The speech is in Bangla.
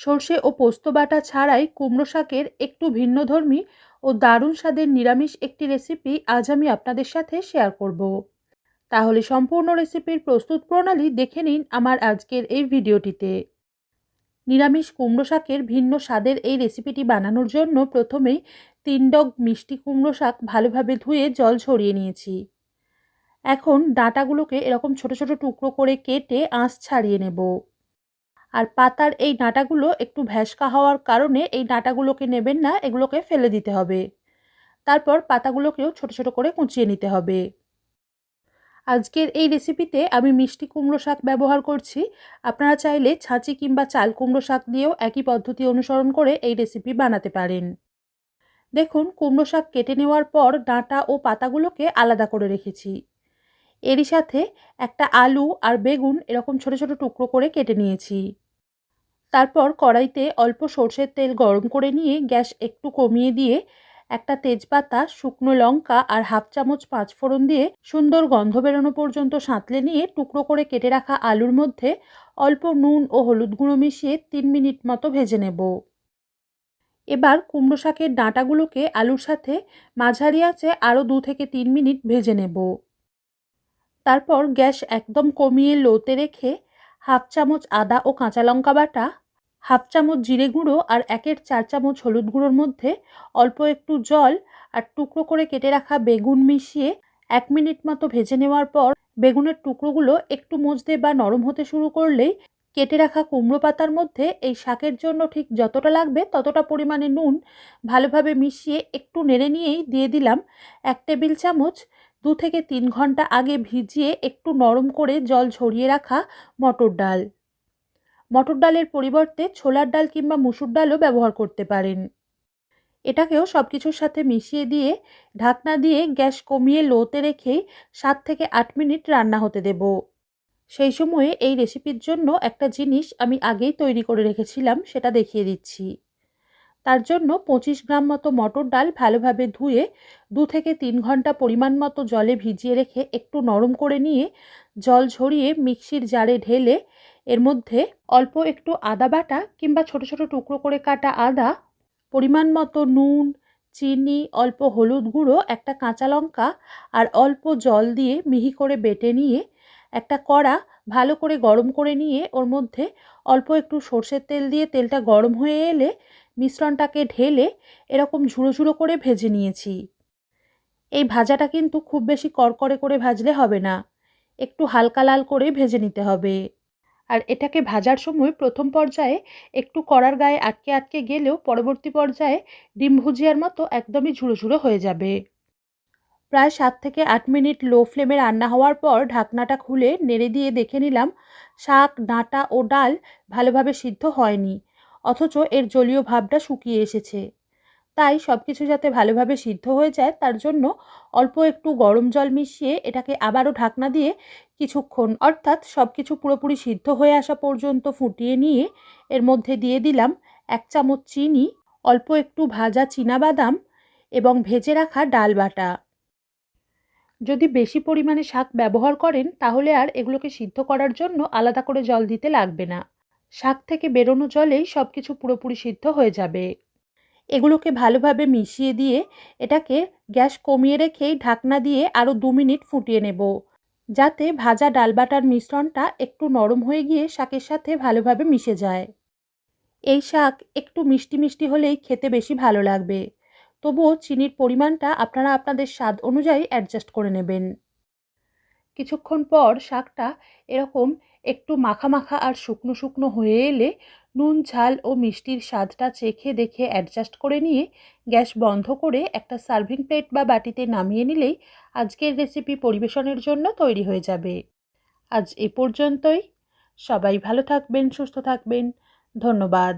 সর্ষে ও পোস্ত বাটা ছাড়াই কুমড়ো শাকের একটু ভিন্নধর্মী ও দারুণ স্বাদের নিরামিষ একটি রেসিপি আজ আমি আপনাদের সাথে শেয়ার করব। তাহলে সম্পূর্ণ রেসিপির প্রস্তুত প্রণালী দেখে নিন আমার আজকের এই ভিডিওটিতে। নিরামিষ কুমড়ো শাকের ভিন্ন স্বাদের এই রেসিপিটি বানানোর জন্য প্রথমেই তিন ডগ মিষ্টি কুমড়ো শাক ভালোভাবে ধুয়ে জল ছড়িয়ে নিয়েছি। এখন ডাঁটাগুলোকে এরকম ছোট ছোট টুকরো করে কেটে আঁশ ছাড়িয়ে নেব। আর পাতার এই ডাঁটাগুলো একটু ভ্যাসকা হওয়ার কারণে এই ডাঁটাগুলোকে নেবেন না, এগুলোকে ফেলে দিতে হবে। তারপর পাতাগুলোকেও ছোট ছোট করে কুচিয়ে নিতে হবে। আজকের এই রেসিপিতে আমি মিষ্টি কুমড়ো শাক ব্যবহার করছি। আপনারা চাইলে ছাঁচি কিংবা চাল কুমড়ো শাক দিয়েও একই পদ্ধতি অনুসরণ করে এই রেসিপি বানাতে পারেন। দেখুন, কুমড়ো শাক কেটে নেওয়ার পর ডাঁটা ও পাতাগুলোকে আলাদা করে রেখেছি। এরই সাথে একটা আলু আর বেগুন এরকম ছোট ছোট টুকরো করে কেটে নিয়েছি। তারপর কড়াইতে অল্প সর্ষের তেল গরম করে নিয়ে গ্যাস একটু কমিয়ে দিয়ে একটা তেজপাতা, শুকনো লঙ্কা আর হাফ চামচ পাঁচ ফোড়ন দিয়ে সুন্দর গন্ধ বেরোনো পর্যন্ত সাঁতলে নিয়ে টুকরো করে কেটে রাখা আলুর মধ্যে অল্প নুন ও হলুদ গুঁড়ো মিশিয়ে তিন মিনিট মতো ভেজে নেব। এবার কুমড়ো শাকের ডাঁটাগুলোকে আলুর সাথে মাঝারি আঁচে আরও দু থেকে তিন মিনিট ভেজে নেব। তারপর গ্যাস একদম কমিয়ে লোতে রেখে হাফ চামচ আদা ও কাঁচা লঙ্কা বাটা হাফ চামচ জিরে গুঁড়ো আর একের চার চামচ হলুদ গুঁড়োর মধ্যে অল্প একটু জল আর টুকরো করে কেটে রাখা বেগুন মিশিয়ে এক মিনিট মতো ভেজে নেওয়ার পর বেগুনের টুকরোগুলো একটু মজতে বা নরম হতে শুরু করলেই কেটে রাখা কুমড়ো পাতার মধ্যে এই শাকের জন্য ঠিক যতটা লাগবে ততটা পরিমাণে নুন ভালোভাবে মিশিয়ে একটু নেড়ে নিয়েই দিয়ে দিলাম এক টেবিল চামচ। দু থেকে তিন ঘণ্টা আগে ভিজিয়ে একটু নরম করে জল ঝরিয়ে রাখা মটর ডাল। মটর ডালের পরিবর্তে ছোলার ডাল কিংবা মুসুর ডালও ব্যবহার করতে পারেন। এটাকেও সব কিছুর সাথে মিশিয়ে দিয়ে, ঢাকনা দিয়ে গ্যাস কমিয়ে লোতে রেখেই সাত থেকে আট মিনিট রান্না হতে দেব। সেই সময়ে এই রেসিপির জন্য একটা জিনিস আমি আগেই তৈরি করে রেখেছিলাম, সেটা দেখিয়ে দিচ্ছি। তার জন্য পঁচিশ গ্রাম মতো মটর ডাল ভালোভাবে ধুয়ে দু থেকে তিন ঘণ্টা পরিমাণ মতো জলে ভিজিয়ে রেখে একটু নরম করে নিয়ে জল ঝরিয়ে মিক্সির জারে ঢেলে এর মধ্যে অল্প একটু আদা বাটা কিংবা ছোট ছোট টুকরো করে কাটা আদা, পরিমাণ মতো নুন, চিনি, অল্প হলুদ গুঁড়ো, একটা কাঁচা লঙ্কা আর অল্প জল দিয়ে মিহি করে বেটে নিয়ে একটা কড়া ভালো করে গরম করে নিয়ে ওর মধ্যে অল্প একটু সর্ষের তেল দিয়ে তেলটা গরম হয়ে এলে মিশ্রণটাকে ঢেলে এরকম ঝুড়ো ঝুড়ো করে ভেজে নিয়েছি। এই ভাজাটা কিন্তু খুব বেশি কড়কড়ে করে ভাজলে হবে না। একটু হালকা লাল করে ভেজে নিতে হবে। আর এটাকে ভাজার সময় প্রথম পর্যায়ে একটু কড়ার গায়ে আটকে আটকে গেলেও পরবর্তী পর্যায়ে ডিম ভুজিয়ার মতো একদমই ঝুড়ো ঝুড়ো হয়ে যাবে। প্রায় সাত থেকে আট মিনিট লো ফ্লেমে রান্না হওয়ার পর ঢাকনাটা খুলে নেড়ে দিয়ে দেখে নিলাম শাক, ডাঁটা ও ডাল ভালোভাবে সিদ্ধ হয়নি, অথচ এর জলীয় ভাবটা শুকিয়ে এসেছে। তাই সব কিছু যাতে ভালোভাবে সিদ্ধ হয়ে যায়, তার জন্য অল্প একটু গরম জল মিশিয়ে এটাকে আবারও ঢাকনা দিয়ে কিছুক্ষণ, অর্থাৎ সব কিছু পুরোপুরি সিদ্ধ হয়ে আসা পর্যন্ত ফুটিয়ে নিয়ে এর মধ্যে দিয়ে দিলাম এক চামচ চিনি, অল্প একটু ভাজা বাদাম এবং ভেজে রাখা ডাল বাটা। যদি বেশি পরিমাণে শাক ব্যবহার করেন, তাহলে আর এগুলোকে সিদ্ধ করার জন্য আলাদা করে জল দিতে লাগবে না। শাক থেকে বেরোনো জলেই সব কিছু পুরোপুরি সিদ্ধ হয়ে যাবে। এগুলোকে ভালোভাবে মিশিয়ে দিয়ে এটাকে গ্যাস কমিয়ে রেখেই ঢাকনা দিয়ে আরও দু মিনিট ফুটিয়ে নেব। যাতে ভাজা ডালবাটার মিশ্রণটা একটু নরম হয়ে গিয়ে শাকের সাথে ভালোভাবে মিশে যায়। এই শাক একটু মিষ্টি মিষ্টি হলেই খেতে বেশি ভালো লাগবে। তবুও চিনির পরিমাণটা আপনারা আপনাদের স্বাদ অনুযায়ী অ্যাডজাস্ট করে নেবেন। কিছুক্ষণ পর শাকটা এরকম একটু মাখা মাখা আর শুকনো শুকনো হয়ে এলে নুন, ঝাল ও মিষ্টির স্বাদটা চেখে দেখে অ্যাডজাস্ট করে নিয়ে গ্যাস বন্ধ করে একটা সার্ভিং প্লেট বা বাটিতে নামিয়ে নিলেই আজকের রেসিপি পরিবেশনের জন্য তৈরি হয়ে যাবে। আজ এ পর্যন্তই। সবাই ভালো থাকবেন, সুস্থ থাকবেন। ধন্যবাদ।